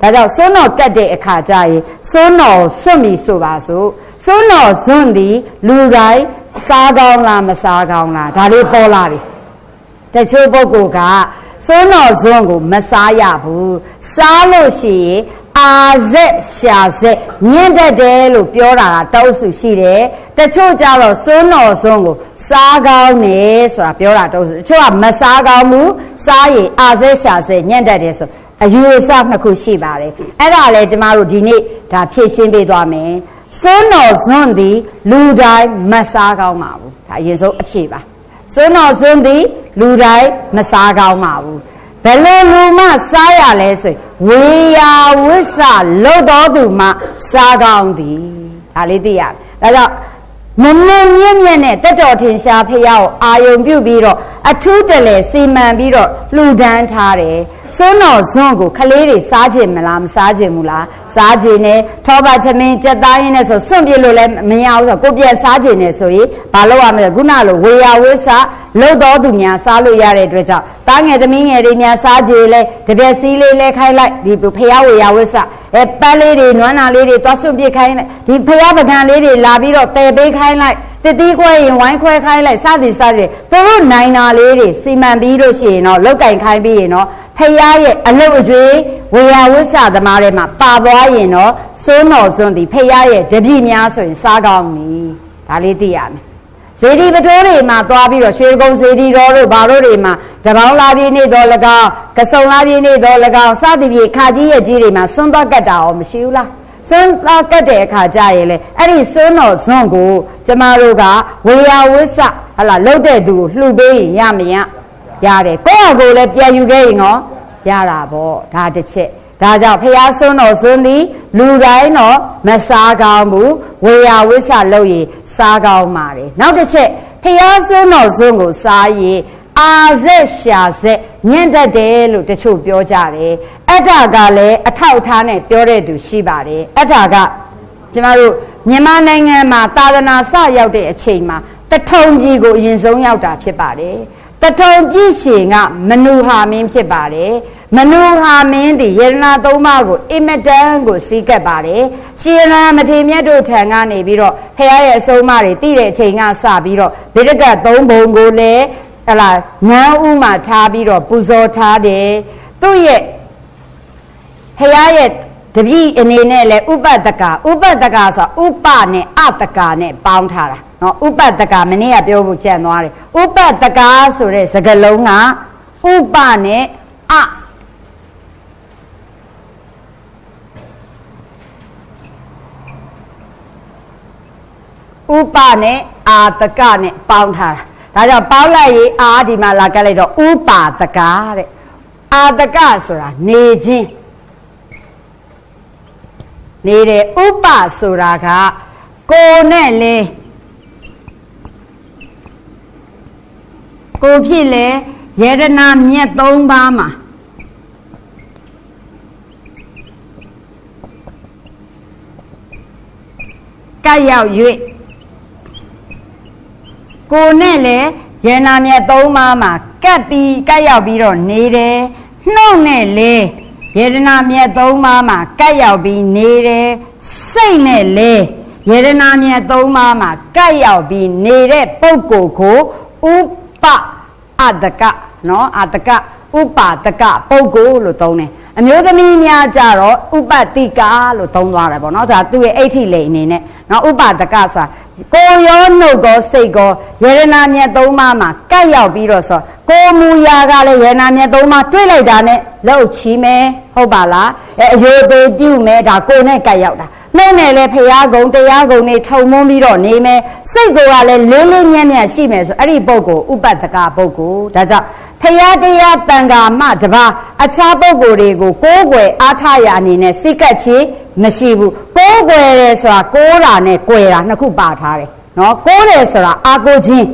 ဒါကြောင့်စွန်းတော်ကတ်တဲ့အခါကျရင်စွန်းတော်ဆွတ်မီဆိုပါစို့စွန်းတော်ဇွန်းသည်လူတိုင်းစားကောင်းလားမစားကောင်းလားဒါလေးပေါ်လာတယ်တချို့ပုဂ္ဂိုလ်ကစွန်းတော်ဇွန်းကိုမစားရဘူးစားလို့ရှိရင်အာဇက်ရှာဇက်ညင့်တတ်တယ်လို့ပြောတာကတောက်စုရှိတယ်တချို့ကြတော့စွန်းတော်ဇွန်းကိုစားကောင်းတယ်ဆိုတာပြောတာတောက်စုတချို့ကမစားကောင်းဘူးစားရင်အာဇက်ရှာဇက်ညင့်တတ်တယ်ဆို အယူအဆနှစ်ခုရှိပါတယ်အဲ့ဒါလည်းကျမတို့ဒီနေ့ဒါဖြည့်ရှင်းပေးသွားမယ်စွန်းတော်ဇွန်းသည်လူတိုင်းမစားကောင်းပါဘူးဒါအရင်ဆုံးအဖြေပါစွန်းတော်ဇွန်းသည်လူတိုင်းမစားကောင်းပါဘူးဘယ်လိုလူမှစားရလဲဆိုရင်ဝေယာဝိဆလုတ်တော်သူမှစားကောင်းသည်ဒါလေးသိရတယ်ဒါကြောင့်မမမြင့်မြင့်နဲ့တက်တော်ထင်ရှားဖះကိုအာယုံပြုပြီးတော့အထူးတလဲစီမံပြီးတော့လှူဒန်းထားတယ် စွန်းတော်ဇွန်းကိုခလေးတွေစားခြင်းမလားမစားခြင်းဘူးလားစားခြင်းနဲ့ထောပါသမင်းကြက်သားရင်းနဲ့ဆိုစွန့်ပြလို့လည်းမရဘူးဆိုကိုပြန်စားခြင်းနဲ့ဆိုရင်ဘာလို့ရမလဲခုနလိုဝေယဝိဆလှုပ်တော်သူများစားလို့ရတဲ့အတွက်ကြောင့်တားငယ်သမီးငယ်တွေများစားခြင်းလဲတပြက်စီးလေးလဲခိုင်းလိုက်ဒီဖះဝေယဝိဆအဲပန်းလေးတွေနွမ်းနာလေးတွေသွားစွန့်ပြခိုင်းလိုက်ဒီဖះပကံလေးတွေလာပြီးတော့တည်ပေးခိုင်းလိုက် တတိခွဲရင်ဝိုင်းခွဲခိုင်းလိုက်စသည်စသည်သူတို့နိုင်တာလေးတွေစီမံပြီးလို့ရှိရင်တော့လောက်ကင်ခိုင်းပြီးရင်တော့ဖះရဲ့အလုတ်အကျွေးဝေယဝိဆသမားတွေမှာပါသွားရင်တော့စိုးတော်စွန်းသည်ဖះရဲ့တပြည့်များဆိုရင်စားကောင်းပြီဒါလေးသိရမယ်ဇေဒီပတိုးတွေမှာသွားပြီးတော့ရွှေကုန်းဇေဒီတော်တို့ဘာတို့တွေမှာတပေါင်းလာပြည့်နေတော်၎င်းကစုံလာပြည့်နေတော်၎င်းစသည်ဖြင့်ခါကြီးရဲ့ကြီးတွေမှာစွန်းသွားကတ်တာရောမရှိဘူးလား စွန်းသွားကတ်တဲ့အခါကျရင်လေအဲ့ဒီစွန်းတော်ဇွန်းကိုကျမတို့ကဝေယဝိဆဟလာလှုပ်တဲ့သူကိုလှူပေးရင်ရမရရတယ်ကိုယ့်အကိုလည်းပြန်ယူခဲ့ရင်ရောရတာပေါ့ဒါတစ်ချက်ဒါကြောင့်ဖះဆွန်းတော်ဆွန်းသည်လူတိုင်းတော့မစားကောင်းဘူးဝေယဝိဆလုပ်ရင်စားကောင်းပါတယ်နောက်တစ်ချက်ဖះဆွန်းတော်ဆွန်းကိုစားရင် အာဇက်ရှာဇက်ညံ့တတ်တယ်လို့တချို့ပြောကြတယ်အဲ့ဒါကလည်းအထောက်အထားနဲ့ပြောတဲ့သူရှိပါတယ်အဲ့ဒါကကျမတို့မြန်မာနိုင်ငံမှာသာသနာစရောက်တဲ့အချိန်မှာတထုံပြည်ကိုအရင်ဆုံးရောက်တာဖြစ်ပါတယ်တထုံပြည်ရှင်ကမနူဟာမင်းဖြစ်ပါတယ်မနူဟာမင်းသည်ယေရနာသုံးပါးကိုအင်မတန်ကိုစီးကပ်ပါတယ်ရှင်ရမထေမြတ်တို့ထံကနေပြီးတော့ဖခင်ရဲ့အဆုံးအမတွေတည်တဲ့အချိန်ကစပြီးတော့ဗိဒကသုံးဘုံကိုလည်း အဲ့လားငန်းဥမှာထားပြီးတော့ပူဇော်ထားတယ်သူ့ရဲ့ဖရာရဲ့တပည့်အနေနဲ့လဲဥပတ္တကဥပတ္တကဆိုဥပနဲ့အတ္တကနဲ့ပေါင်းထားတာနော်ဥပတ္တကမနေ့ကပြောဖို့ကြံသွားတယ်ဥပတ္တကဆိုတဲ့စကားလုံးကဥပနဲ့အဥပနဲ့အာတကနဲ့ပေါင်းထားတာ ဒါကြောင့်ပေါင်းလိုက်ရေးအာဒီမှာလာကလိုက်တော့ဥပါတကတဲ့အာတကဆိုတာနေခြင်းနေတယ်ဥပဆိုတာကကိုနဲ့လေကိုဖြစ်လေယရနာမြတ်၃ပါးမှာကပ်ရောက်၍ ကိုနဲ့လေယရနာမြတ်၃ပါးမှာကပ်ပြီးကပ်ရောက်ပြီးတော့နေတယ်နှုတ်နဲ့လေယေဒနာမြတ်သုံးပါးမှာကတ်ရောက်ပြီးနေတယ်စိတ်နဲ့လေယေဒနာမြတ်သုံးပါးမှာကတ်ရောက်ပြီးနေတဲ့ပုဂ္ဂိုလ်ကိုဥပအတကနော်အတကဥပတကပုဂ္ဂိုလ်လို့သုံးတယ်အမျိုးသမီးများကြတော့ဥပတိကာလို့သုံးသွားတယ်ပေါ့နော်ဒါသူ့ရဲ့အဋ္ဌိလိန်အနေနဲ့နော်ဥပတကဆိုတာ ကိုရောနှုတ်ကောစိတ်ကောယေရနာမြတ်သုံးပါးမှာကတ်ရောက်ပြီးတော့ဆိုကိုမူရာကလည်းယေရနာမြတ်သုံးပါးတွေးလိုက်တာနဲ့လှုပ်ချီမယ်ဟုတ်ပါလားအဲအယိုသေးပြုမယ်ဒါကိုနဲ့ကတ်ရောက်တာ နှုတ်နဲ့လည်းဖရာကုံတရားကုံနေထုံမွန်းပြီးတော့နေမယ်စိတ်ကလည်းလေးလေးမြတ်မြတ်ရှိမယ်ဆိုအဲ့ဒီပုဂ္ဂိုလ်ဥပတကပုဂ္ဂိုလ်ဒါကြောင့်ဖရာတရားတန်ခါမှတပါအခြားပုဂ္ဂိုလ်တွေကိုကိုးကွယ်အားထားရအနေနဲ့စိတ်ကပ်ချေမရှိဘူးကိုးကွယ်တယ်ဆိုတာကိုးတာနဲ့ကွယ်တာနှစ်ခုပါထားတယ်နော်ကိုးတယ်ဆိုတာအာကိုခြင်း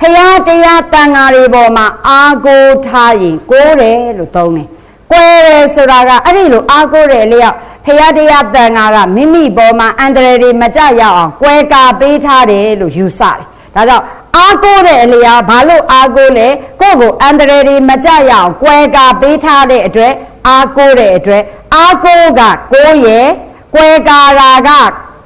ဖရာတရားတန်ခါတွေပေါ်မှာအာကိုထားရင်ကိုးတယ်လို့သုံးတယ်ကွယ်တယ်ဆိုတာကအဲ့ဒီလိုအာကိုတယ်လျောက် ဖရာတရားတန်ခါကမိမိပေါ်မှာအန္တရာယ်တွေမကြရအောင်ကွယ်ကာပေးထားတယ်လို့ယူဆတယ်ဒါကြောင့်အားကိုးတဲ့အလျာဘာလို့အားကိုးလဲကိုယ့်ကိုအန္တရာယ်တွေမကြရအောင်ကွယ်ကာပေးထားတဲ့အတွက်အားကိုးတဲ့အတွက်အာကိုကကိုရယ်ကွယ်ကာရာက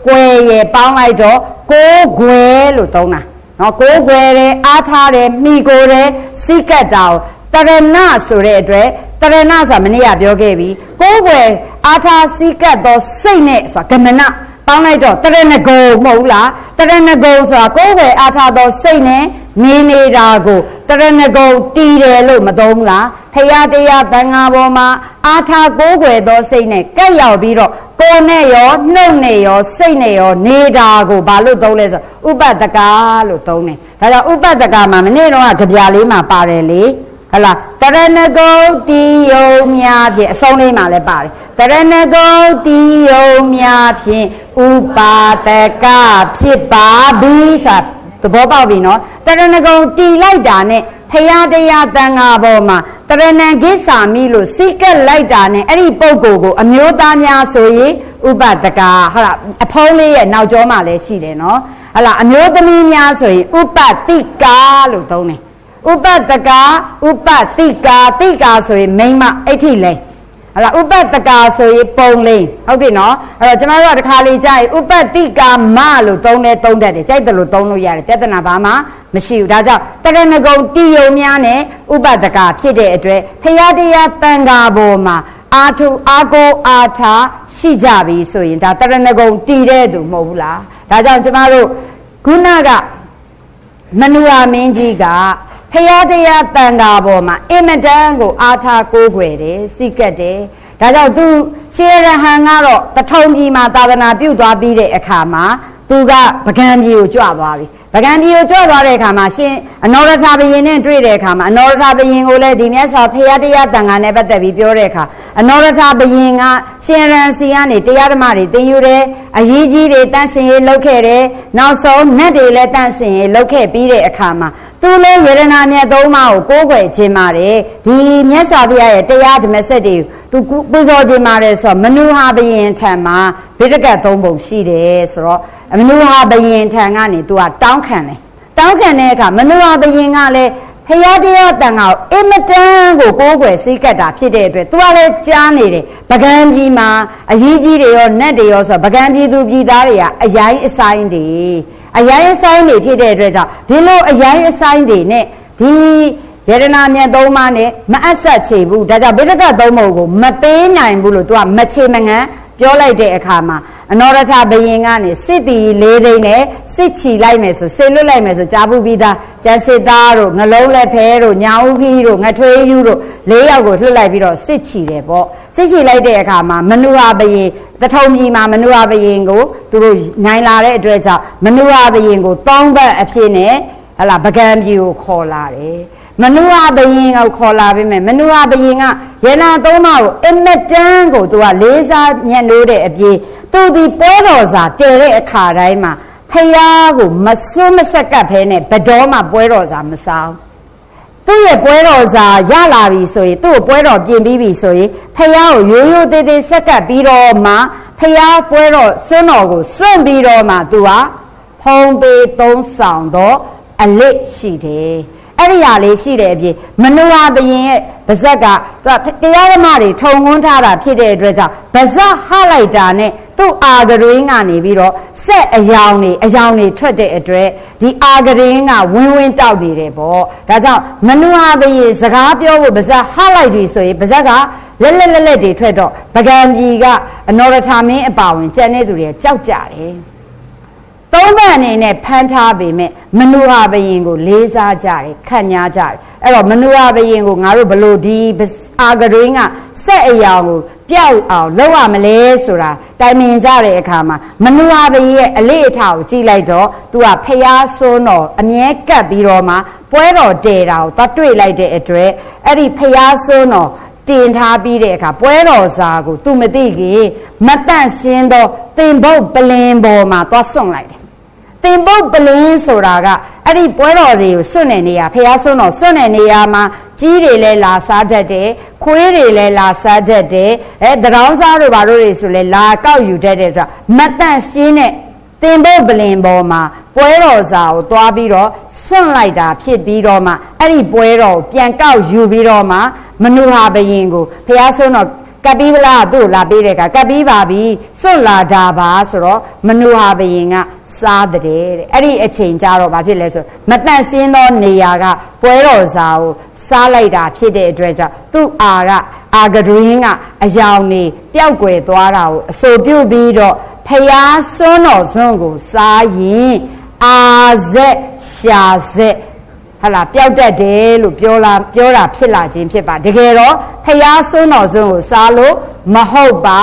ကွယ်ရယ်ပေါင်းလိုက်တော့ကိုကွယ်လို့သုံးတာနော်ကိုကွယ်တယ်အားထားတယ်မိကိုတယ်စိကတ်တာကိုတရဏဆိုတဲ့အတွက်တရဏဆိုတာမနေ့ကပြောခဲ့ပြီကိုကွယ်အားထားစိကတ်သောစိတ်နဲ့ဆိုတာဂမနပေါင်းလိုက်တော့တရဏဂုံမဟုတ်ဘူးလားတရဏဂုံဆိုတာကိုယ်ွယ်အားထားသောစိတ်နဲ့နေနေတာကိုတရဏဂုံတီးတယ်လို့မသုံးဘူးလားဖရာတရားတန်ဃာပေါ်မှာအားထားကိုယ်ွယ်သောစိတ်နဲ့ကက်ရောက်ပြီးတော့ကိုယ်နဲ့ရောနှုတ်နဲ့ရောစိတ်နဲ့ရောနေတာကိုဘာလို့သုံးလဲဆိုဥပတ္တကာလို့သုံးတယ်ဒါကြောင့်ဥပတ္တကာမှာမနေ့တော့ကကြပြလေးမှာပါတယ်လေ ဟလာတရဏဂုံတီယုံများဖြင့်အဆုံးလေးမှာလည်းပါတယ်တရဏဂုံတီယုံများဖြင့်ဥပါတကဖြစ်ပါပြီဆိုသဘောပေါက်ပြီနော်တရဏဂုံတီလိုက်တာနဲ့ဖရာတရားတန်ဃာပေါ်မှာတရဏဂိစာမိလို့စိကက်လိုက်တာနဲ့အဲ့ဒီပုံကိုကိုအမျိုးသားများဆိုရင်ဥပတကဟုတ်လားအဖုံးလေးရဲ့နောက်ကျောမှာလည်းရှိတယ်နော်ဟလာအမျိုးသမီးများဆိုရင်ဥပတိကာလို့သုံးတယ် ဥပတကဥပတိကာတိကာဆိုရင်မိမ့်မအဲ့ထိလဲဟလာဥပတကာဆိုရင်ပုံလေးဟုတ်ပြီနော်အဲ့တော့ကျမတို့ကတစ်ခါလေးကြာရင်ဥပတိကာမလို့သုံးလဲသုံးတတ်တယ်ကြိုက်တယ်လို့သုံးလို့ရတယ်ပြဿနာဘာမှမရှိဘူးဒါကြောင့်တရဏဂုံတီယုံများနဲ့ဥပတကာဖြစ်တဲ့အတွက်ဖရာတရားတန်ခါပေါ်မှာအာထုအာကိုအာထာရှိကြပြီဆိုရင်ဒါတရဏဂုံတီတဲ့သူမဟုတ်ဘူးလားဒါကြောင့်ကျမတို့ခုနကမနူအာမင်းကြီးက ဖရာတရားတန်ခါပေါ်မှာအင်မတန်ကိုအာထာကိုးကွယ်တယ်စိကတ်တယ်ဒါကြောင့်သူရှေးရဟန်ကတော့တထုံပြည်မှာသာသနာပြုသွားပြီးတဲ့အခါမှာသူကပကံပြည်ကိုကြွသွားပြီပကံပြည်ကိုကြွသွားတဲ့အခါမှာရှင်အနောရထဘယင်နဲ့တွေ့တဲ့အခါမှာအနောရထဘယင်ကိုလည်းဒီမြတ်စွာဘုရားတရားတန်ခါနဲ့ပတ်သက်ပြီးပြောတဲ့အခါအနောရထဘယင်ကရှင်ရန်စီကနေတရားဓမ္မတွေသင်ယူတယ်အရေးကြီးတွေတန့်စင်ရေးလုပ်ခဲ့တယ်နောက်ဆုံးနတ်တွေလည်းတန့်စင်ရေးလုပ်ခဲ့ပြီးတဲ့အခါမှာ သူလည်းယရနာမြတ်သုံးပါးကိုကိုးကွယ်ခြင်းပါတယ်ဒီမြတ်စွာဘုရားရဲ့တရားဓမ္မစက်တွေသူပူဇော်ခြင်းပါတယ်ဆိုတော့မနုဟာဘယင်ထံမှာဗိဒကတ်သုံးပုံရှိတယ်ဆိုတော့မနုဟာဘယင်ထံကနေသူကတောင်းခံတယ်တောင်းခံတဲ့အခါမနုဟာဘယင်ကလည်းဖရာတရားတန်ကောင်အင်မတန်ကိုကိုးကွယ်စိတ်ကပ်တာဖြစ်တဲ့အတွက်သူကလည်းကြားနေတယ်ပကံပြည်မှာအကြီးကြီးတွေရောနတ်တွေရောဆိုပကံပြည်သူပြည်သားတွေကအရိုင်းအဆိုင်တွေ အရိုင်းအဆိုင်တွေဖြစ်တဲ့အတွက်ကြောင့်ဒီလိုအရိုင်းအဆိုင်တွေနဲ့ဒီယရနာမြတ်သုံးပါးနဲ့မအပ်ဆက်ချေဘူးဒါကြောင့်ဗိဒကသုံးပုံကိုမပေးနိုင်ဘူးလို့သူကမချေမငန်းပြောလိုက်တဲ့အခါမှာ အနောရထဘယင်ကနေစစ်တီလေးသိန်းနဲ့စစ်ချီလိုက်မယ်ဆိုဆေလွတ်လိုက်မယ်ဆိုကြားဘူးပြီးသားကျန်စစ်သားတို့ငလုံးလက်ဖဲတို့ညာဥခီတို့ငထွေးယူတို့လေးယောက်ကိုလွှတ်လိုက်ပြီးတော့စစ်ချီတယ်ပေါ့စစ်ချီလိုက်တဲ့အခါမှာမနုဟာဘယင်သထုံပြည်မှာမနုဟာဘယင်ကိုသူတို့နိုင်လာတဲ့အတွက်ကြောင့်မနုဟာဘယင်ကိုတောင်းပတ်အဖြစ်နဲ့ဟလာပကံပြည်ကိုခေါ်လာတယ်မနုဟာဘယင်ကိုခေါ်လာပြီမဲ့မနုဟာဘယင်ကရေနာသုံးပါးကိုအမတန်းကိုသူကလေးစားညှက်လို့တဲ့အပြင် သူဒီပွဲတော်စာတည်တဲ့အခါတိုင်းမှာဖယားကိုမစွန်းမဆက်ကပ်ဖဲနဲ့ဘတော်မှပွဲတော်စာမစားသူ့ရဲ့ပွဲတော်စာရလာပြီဆိုရင်သူ့ကိုပွဲတော်ပြင်ပြီးပြီဆိုရင်ဖယားကိုရိုးရိုးသေးသေးဆက်ကပ်ပြီးတော့မှဖယားပွဲတော်စွန်းတော်ကိုစွန့်ပြီးတော့မှသူကဖုံးပေးသုံးဆောင်တော့အလစ်ရှိတယ်အဲ့ဒီဟာလေးရှိတဲ့အပြင်မနုဟာဘယင်ရဲ့ဗဇက်ကသူကတရားဓမ္မတွေထုံငွန်းထားတာဖြစ်တဲ့အတွက်ကြောင့်ဗဇက်ဟလိုက်တာနဲ့ သူ့အာဂရင်းကနေပြီးတော့စက်အယောင်တွေအယောင်တွေထွက်တဲ့အတွက်ဒီအာဂရင်းကဝင်းဝင်းတောက်နေတယ်ပေါ့ဒါကြောင့်မနုဟာဘယင်စကားပြောဖို့ဗဇက်ဟလိုက်ပြီဆိုရင်ဗဇက်ကလက်လက်လက်လက်တွေထွက်တော့ပကံပြည်ကအနောရထာမင်းအပါဝင်ကြံတဲ့သူတွေကြောက်ကြတယ် သုံးပန်အနေနဲ့ဖမ်းထားပေမဲ့မနုဟာဘယင်ကိုလေးစားကြတယ်ခန့်ညားကြတယ်အဲ့တော့မနုဟာဘယင်ကိုငါတို့ဘလို့ဒီအာဂရင်းကစက်အယောင်ကိုပျောက်အောင်လုပ်ရမလဲဆိုတာတိုင်ပင်ကြတဲ့အခါမှာမနုဟာဘယင်ရဲ့အလေးအထားကိုကြည့်လိုက်တော့သူကဖျားစွန်းတော်အမြဲကပ်ပြီးတော့မှပွဲတော်တည်တာကိုသွားတွေ့လိုက်တဲ့အတွက်အဲ့ဒီဖျားစွန်းတော်တင်ထားပြီးတဲ့အခါပွဲတော်စာကို तू မသိခင်မတန့်ရှင်းသောသင်္ဘုတ်ပလင်ပေါ်မှာသွားစွန့်လိုက်တယ် သင်္ဘုတ်ပလင်းဆိုတာကအဲ့ဒီပွဲတော်တွေကိုစွန့်နေနေရဖះစွန့်တော်စွန့်နေနေရမှာကြီးတွေလည်းလာစားတတ်တယ်ခွေးတွေလည်းလာစားတတ်တယ်အဲတရောင်းစားတို့ဘာတို့တွေဆိုလဲလာကောက်ယူတတ်တယ်ဆိုတာမတန့်ရှင်းတဲ့သင်္ဘုတ်ပလင်ပေါ်မှာပွဲတော်စာကိုသွားပြီးတော့စွန့်လိုက်တာဖြစ်ပြီးတော့မှအဲ့ဒီပွဲတော်ကိုပြန်ကောက်ယူပြီးတော့မှမနုဟာဘယင်ကိုဖះစွန့်တော် ကပ်ပြီးဗလားသူ့ကိုလာပေးတဲ့အခါကပ်ပြီးပါပြီစွန့်လာတာပါဆိုတော့မနူဟာဘယင်ကစားတဲ့တဲ့အဲ့ဒီအချိန်ကြတော့ဘာဖြစ်လဲဆိုမတန့်စင်းသောနေရာကပွဲတော်စာကိုစားလိုက်တာဖြစ်တဲ့အတွက်ကြောင့်သူ့အာကအာဂဒရင်းကအယောင်နေပျောက်ကွယ်သွားတာကိုအဆိုပြုပြီးတော့ဖျားစွန်းတော်စွန်းကိုစားရင်အာဇက်ရှာဇက် ဟလာပျောက်တတ်တယ်လို့ပြောလာပြောတာဖြစ်လာခြင်းဖြစ်ပါတကယ်တော့ဖျားစွန်းတော်စွန်းကိုစားလို့မဟုတ်ပါ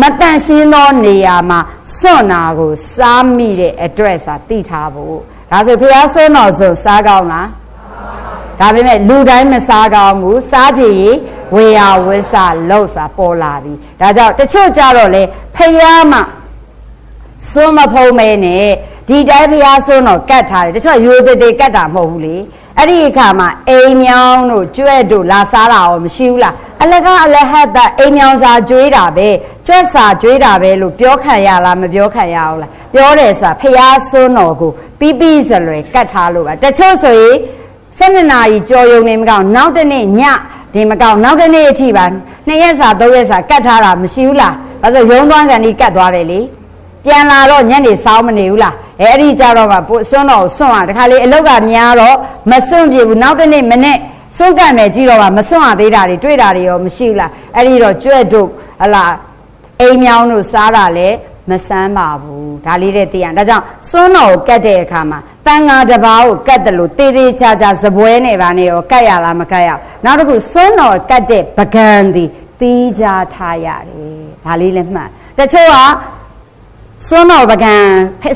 မတန့်ရှင်းသောနေရာမှာစွန့်နာကိုစားမိတဲ့အတွက်စာသိထားဖို့ဒါဆိုဖျားစွန်းတော်စွန်းစားကောင်းလားဒါပေမဲ့လူတိုင်းမစားကောင်းဘူးစားကြည့်ရင်ဝေယဝိဆလောက်ဆိုတာပေါ်လာပြီဒါကြောင့်တချို့ကြတော့လေဖျားမှစွန်းမဖုံးမဲနဲ့ဒီတိုင်းဖျားစွန်းတော့ကတ်ထားတယ်တချို့ရိုးသေးသေးကတ်တာမဟုတ်ဘူးလေ အဲ့ဒီအခါမှာအိမ်မြောင်းတို့ကျွဲ့တို့လာစားတာရောမရှိဘူးလားအလကားအလဟတ်တာအိမ်မြောင်းစာကျွေးတာပဲကျွတ်စာကျွေးတာပဲလို့ပြောခံရလားမပြောခံရအောင်လားပြောတယ်ဆိုတာဖျားစွန်းတော်ကိုပြီးပြီးစလွယ်ကတ်ထားလို့ပါတချို့ဆိုရင်7နာရီကြော်ယုံနေမကောင်းနောက်တနေ့ညဒီမကောင်းနောက်တနေ့အထိပါနှစ်ရက်စာသုံးရက်စာကတ်ထားတာမရှိဘူးလားဒါဆိုရုံးသွားကန်ဒီကတ်သွားတယ်လေပြန်လာတော့ညနေစောင်းမနေဘူးလား အဲအဲ့ဒီကြတော့မှစွန်းတော်စွန့်ရတခါလေအလုတ်ကများတော့မစွန့်ပြဘူးနောက်တနေ့မနေ့စွန့်ကတ်မယ်ကြည့်တော့မှမစွန့်ရသေးတာတွေတွေ့တာတွေရောမရှိဘူးလားအဲ့ဒီတော့ကြွဲ့တို့ဟလာအိမ်မြောင်းတို့စားတာလေမဆန်းပါဘူးဒါလေးတဲ့သိရဒါကြောင့်စွန်းတော်ကိုကတ်တဲ့အခါမှာတန်ငါတစ်ပါးကိုကတ်တယ်လို့တေးသေးချာချာစပွဲနေပါနဲ့ရောကတ်ရလားမကတ်ရနောက်တစ်ခုစွန်းတော်ကတ်တဲ့ပကံဒီတီးကြထားရတယ်ဒါလေးလည်းမှတ်တချို့က စွန်းတော်ပကံ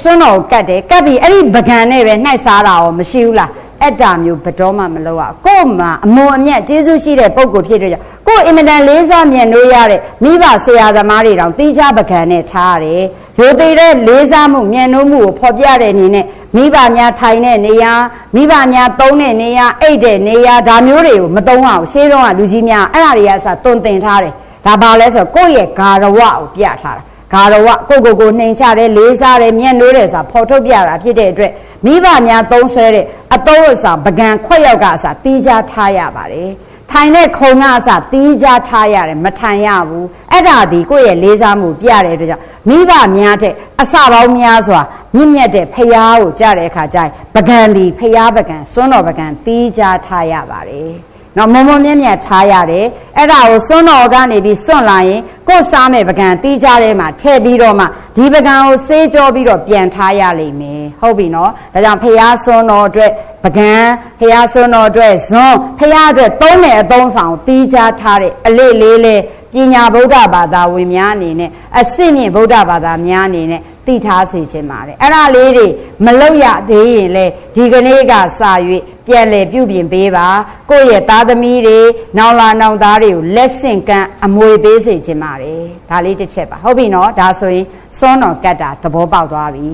စွန်းတော်ကိုကတ်တယ်ကတ်ပြီးအဲ့ဒီပကံနဲ့ပဲနှိုက်စားတာရောမရှိဘူးလားအဲ့တာမျိုးဘတော်မှမလုပ်ရကို့မှာအမွန်အမြတ်ကျေးဇူးရှိတဲ့ပုံကိုဖြစ်တဲ့ကြောင့်ကို့အင်မတန်လေးစားမြတ်လို့ရတဲ့မိဘဆရာသမားတွေတောင်တီးခြားပကံနဲ့ထားရတယ်ရိုသေတဲ့လေးစားမှုမြတ်နိုးမှုကိုဖော်ပြတဲ့အနေနဲ့မိဘများထိုင်တဲ့နေရာမိဘများသုံးတဲ့နေရာအိတ်တဲ့နေရာဒါမျိုးတွေကိုမသုံးအောင်ရှေးတုန်းကလူကြီးများအဲ့ဒါတွေကစတွင်တင်ထားတယ်ဒါပါလဲဆိုကိုယ့်ရဲ့ဂါရဝကိုပြထားတာ ဂါရဝကိုကိုကိုနှိမ်ချတယ်လေးစားတယ်မျက်နှိုးတယ်ဆိုတာဖော်ထုတ်ပြတာဖြစ်တဲ့အတွက်မိဘများသုံးဆွဲတဲ့အသုံးအစာပကံခွက်ရောက်ကအစာတီးခြားထားရပါတယ်ထိုင်တဲ့ခုံကအစတီးကြထားရတယ်မထိုင်ရဘူးအဲ့ဒါဒီကိုယ့်ရဲ့လေးစားမှုပြတဲ့အတွက်ကြောင့်မိဘများတဲ့အစပေါင်းများစွာမြင့်မြတ်တဲ့ဖျားကိုကြားတဲ့အခါကျရင်ပကံဒီဖျားပကံစွန်းတော်ပကံတီးကြထားရပါတယ် နော်မုံမုံမြင့်မြတ်ထားရတယ်အဲ့ဒါကိုစွန်းတော်ကနေပြီးစွန့်လာရင်ကိုယ်စားမဲ့ပကံတီးကြတဲ့မှာထည့်ပြီးတော့မှဒီပကံကိုစေးကြောပြီးတော့ပြန်ထားရလိမ့်မယ်ဟုတ်ပြီနော်ဒါကြောင့်ဖျားစွန်းတော်အတွက်ပကံဖျားစွန်းတော်အတွက်ဇွန်းဖျားအတွက်သုံးတဲ့အသုံးဆောင်တီးကြထားတဲ့အလေးလေးလေးပညာဗုဒ္ဓဘာသာဝင်များအနေနဲ့အစစ်မြင့်ဗုဒ္ဓဘာသာများအနေနဲ့သိထားစေခြင်းပါတယ်အဲ့ဒါလေးတွေမလောက်ရသေးရင်လေဒီကနေ့ကစာ၍ ပြန်လေပြုပြင်ပေးပါကိုယ့်ရဲ့သားသမီးတွေနောင်လာနောင်သားတွေကိုလက်ဆင့်ကမ်းအမွေပေးစေခြင်းပါတယ်ဒါလေးတစ်ချက်ပါဟုတ်ပြီနော်ဒါဆိုရင်စွန်းတော်ကတ်တာသဘောပေါက်သွားပြီ